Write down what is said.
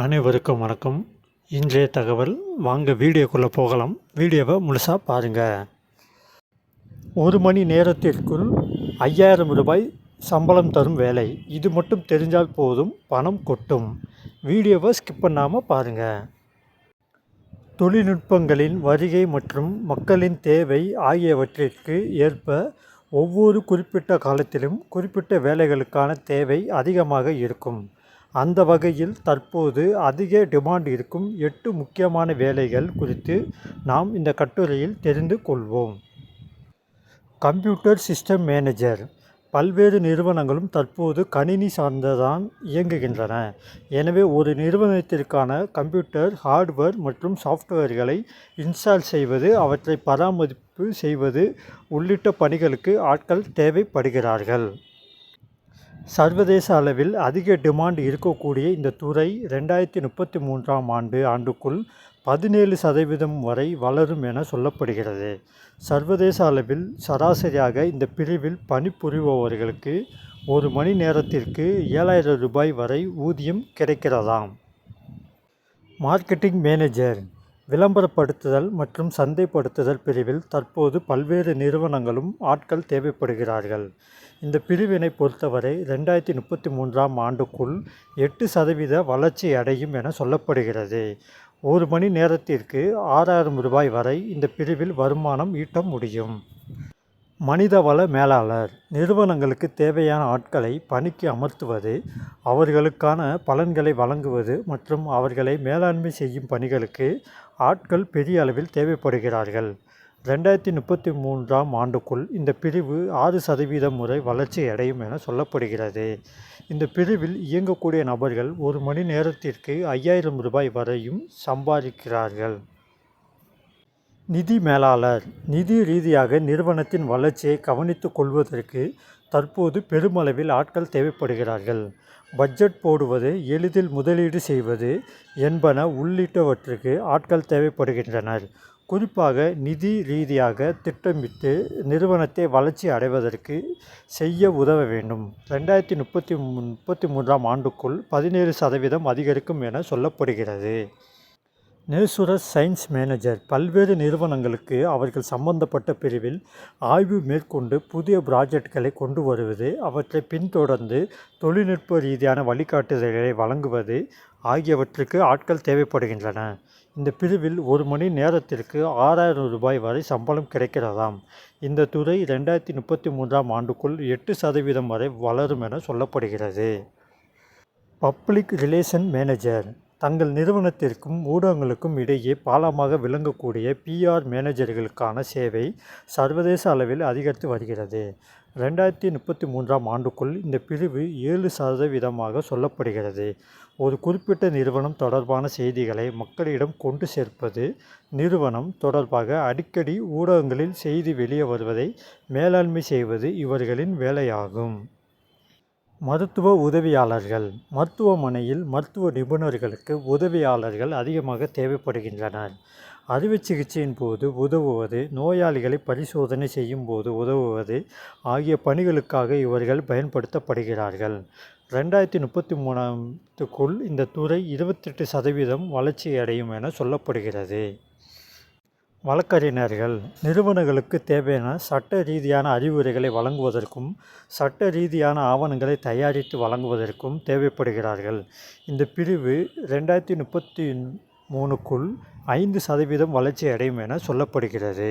அனைவருக்கும் வணக்கம். இன்றைய தகவல் வாங்க வீடியோக்குள்ளே போகலாம். வீடியோவை முழுசாக பாருங்கள் ஒரு மணி நேரத்திற்குள் ஐயாயிரம் ரூபாய் சம்பளம் தரும் வேலை. இது மட்டும் தெரிஞ்சால் போதும் பணம் கொட்டும். வீடியோவை ஸ்கிப் பண்ணாமல் பாருங்கள் தொழில்நுட்பங்களின் வருகை மற்றும் மக்களின் தேவை ஆகியவற்றிற்கு ஏற்ப ஒவ்வொரு குறிப்பிட்ட காலத்திலும் குறிப்பிட்ட வேலைகளுக்கான தேவை அதிகமாக இருக்கும். அந்த வகையில் தற்போது அதிக டிமாண்ட் இருக்கும் எட்டு முக்கியமான வேலைகள் குறித்து நாம் இந்த கட்டுரையில் தெரிந்து கொள்வோம். Computer system manager. பல்வேறு நிறுவனங்களும் தற்போது கணினி சார்ந்ததான் இயங்குகின்றன. எனவே ஒரு நிறுவனத்திற்கான கம்ப்யூட்டர் ஹார்ட்வேர் மற்றும் சாஃப்ட்வேர்களை இன்ஸ்டால் செய்வது அவற்றை பராமரிப்பு செய்வது உள்ளிட்ட பணிகளுக்கு ஆட்கள் தேவைப்படுகிறார்கள். சர்வதேச அளவில் அதிக டிமாண்ட் இருக்கக்கூடிய இந்த துறை ரெண்டாயிரத்தி முப்பத்தி மூன்றாம் ஆண்டு ஆண்டுக்குள் பதினேழு சதவீதம் வரை வளரும் என சொல்லப்படுகிறது. சர்வதேச அளவில் சராசரியாக இந்த பிரிவில் பணிபுரிபவர்களுக்கு ஒரு மணி நேரத்திற்கு ஏழாயிரம் ரூபாய் வரை ஊதியம் கிடைக்கிறதாம். மார்க்கெட்டிங் மேனேஜர் விளம்பரப்படுத்துதல் மற்றும் சந்தைப்படுத்துதல் பிரிவில் தற்போது பல்வேறு நிறுவனங்களும் ஆட்கள் தேவைப்படுகிறார்கள். இந்த பிரிவினை பொறுத்தவரை ரெண்டாயிரத்தி முப்பத்தி மூன்றாம் ஆண்டுக்குள் எட்டு சதவீத வளர்ச்சி அடையும் என சொல்லப்படுகிறது. ஒரு மணி நேரத்திற்கு ஆறாயிரம் ரூபாய் வரை இந்த பிரிவில் வருமானம் ஈட்ட முடியும். மனிதவள மேலாளர். நிறுவனங்களுக்கு தேவையான ஆட்களை பணிக்கு அமர்த்துவது அவர்களுக்கான பலன்களை வழங்குவது மற்றும் அவர்களை மேலாண்மை செய்யும் பணிகளுக்கு ஆட்கள் பெரிய அளவில் தேவைப்படுகிறார்கள். ரெண்டாயிரத்தி முப்பத்தி மூன்றாம் ஆண்டுக்குள் இந்த பிரிவு ஆறு சதவீதம் முறை வளர்ச்சி அடையும் என சொல்லப்படுகிறது. இந்த பிரிவில் இயங்கக்கூடிய நபர்கள் ஒரு மணி நேரத்திற்கு ஐயாயிரம் ரூபாய் வரையும் சம்பாதிக்கிறார்கள். நிதி மேலாளர் நிதி ரீதியாக நிறுவனத்தின் வளர்ச்சியை கவனித்துக் கொள்வதற்கு தற்போது பெருமளவில் ஆட்கள் தேவைப்படுகிறார்கள். பட்ஜெட் போடுவது எளிதில் முதலீடு செய்வது என்பன உள்ளிட்டவற்றுக்கு ஆட்கள் தேவைப்படுகின்றனர். குறிப்பாக நிதி ரீதியாக திட்டமிட்டு நிறுவனத்தை வளர்ச்சி அடைவதற்கு செய்ய உதவ வேண்டும். ரெண்டாயிரத்தி முப்பத்தி முப்பத்தி மூன்றாம் ஆண்டுக்குள் பதினேழு சதவீதம் அதிகரிக்கும் என சொல்லப்படுகிறது. நேசுரஸ் சயின்ஸ் மேனேஜர் பல்வேறு நிறுவனங்களுக்கு அவர்கள் சம்பந்தப்பட்ட பிரிவில் ஆய்வு மேற்கொண்டு புதிய ப்ராஜெக்ட்களை கொண்டு வருவது அவற்றை பின்தொடர்ந்து தொழில்நுட்ப ரீதியான வழிகாட்டுதல்களை வழங்குவது ஆகியவற்றுக்கு ஆட்கள் தேவைப்படுகின்றன. இந்த பிரிவில் ஒரு மணி நேரத்திற்கு ஆறாயிரம் ரூபாய் வரை சம்பளம் கிடைக்கிறதாம். இந்த துறை ரெண்டாயிரத்தி முப்பத்தி மூன்றாம் ஆண்டுக்குள் எட்டு சதவீதம் வரை வளரும் என சொல்லப்படுகிறது. பப்ளிக் ரிலேஷன் மேனேஜர் தங்கள் நிறுவனத்திற்கும் ஊடகங்களுக்கும் இடையே பாலமாக விளங்கக்கூடிய பிஆர் மேனேஜர்களுக்கான சேவை சர்வதேச அளவில் அதிகரித்து வருகிறது. ரெண்டாயிரத்தி முப்பத்தி மூன்றாம் ஆண்டுக்குள் இந்த பிரிவு ஏழு சதவீதமாக சொல்லப்படுகிறது. ஒரு குறிப்பிட்ட நிறுவனம் தொடர்பான செய்திகளை மக்களிடம் கொண்டு சேர்ப்பது நிறுவனம் தொடர்பாக அடிக்கடி ஊடகங்களில் செய்தி வெளியே வருவதை மேலாண்மை செய்வது இவர்களின் வேலையாகும். மருத்துவ உதவியாளர்கள் மருத்துவமனையில் மருத்துவ நிபுணர்களுக்கு உதவியாளர்கள் அதிகமாக தேவைப்படுகின்றனர். அறுவை சிகிச்சையின் போது உதவுவது நோயாளிகளை பரிசோதனை செய்யும் போது உதவுவது ஆகிய பணிகளுக்காக இவர்கள் பயன்படுத்தப்படுகிறார்கள். ரெண்டாயிரத்தி முப்பத்தி மூணாத்துக்குள் இந்த துறை இருபத்தெட்டு சதவீதம் வளர்ச்சி அடையும் என சொல்லப்படுகிறது. வழக்கறிஞர்கள் நிறுவனங்களுக்கு தேவையான சட்ட ரீதியான அறிவுரைகளை வழங்குவதற்கும் சட்ட ரீதியான ஆவணங்களை தயாரித்து வழங்குவதற்கும் தேவைப்படுகிறார்கள். இந்த பிரிவு ரெண்டாயிரத்தி முப்பத்தி மூணுக்குள் ஐந்து சதவீதம் வளர்ச்சி அடையும் என சொல்லப்படுகிறது.